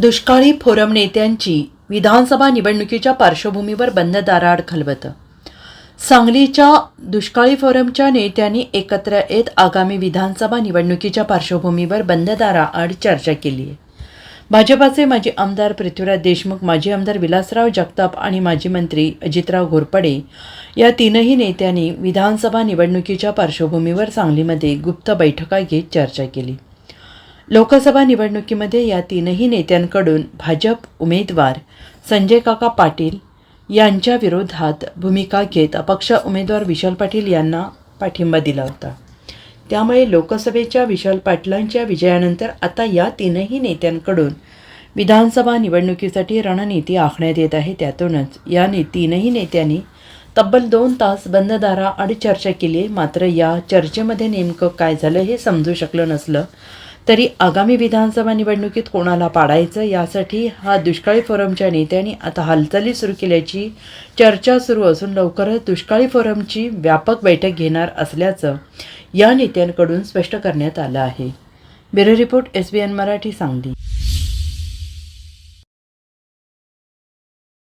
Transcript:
दुष्काळी फोरम नेत्यांची विधानसभा निवडणुकीच्या पार्श्वभूमीवर बंद दाराआड खलबत. सांगलीच्या दुष्काळी फोरमच्या नेत्यांनी एकत्र येत आगामी विधानसभा निवडणुकीच्या पार्श्वभूमीवर बंद दाराआड चर्चा केली. आहे भाजपाचे माजी आमदार पृथ्वीराज देशमुख माजी आमदार विलासराव जगताप आणि माजी मंत्री अजितराव घोरपडे या तीनही नेत्यांनी विधानसभा निवडणुकीच्या पार्श्वभूमीवर सांगलीमध्ये गुप्त बैठका घेत चर्चा केली. लोकसभा निवडणुकीमध्ये या तीनही नेत्यांकडून भाजप उमेदवार संजय काका पाटील यांच्या विरोधात भूमिका घेत अपक्ष उमेदवार विशाल पाटील यांना पाठिंबा दिला होता. त्यामुळे लोकसभेच्या विशाल पाटलांच्या विजयानंतर आता या तीनही नेत्यांकडून विधानसभा निवडणुकीसाठी रणनीती आखण्यात येत आहे. त्यातूनच या ने तीनही नेत्यांनी तब्बल दोन तास बंद दाराआड चर्चा केली. आहे मात्र या चर्चेमध्ये नेमकं काय झालं हे समजू शकलं नसलं. तरी आगामी विधानसभा निवडणुकीत कोणाला पाडायचं यासाठी हा दुष्काळी फोरमच्या नेत्यांनी आता हालचाली सुरू केल्याची चर्चा सुरू असून लवकरच दुष्काळी फोरमची व्यापक बैठक घेणार असल्याचं या नेत्यांकडून स्पष्ट करण्यात आलं आहे. Bureau report S B N Marathi Sangli.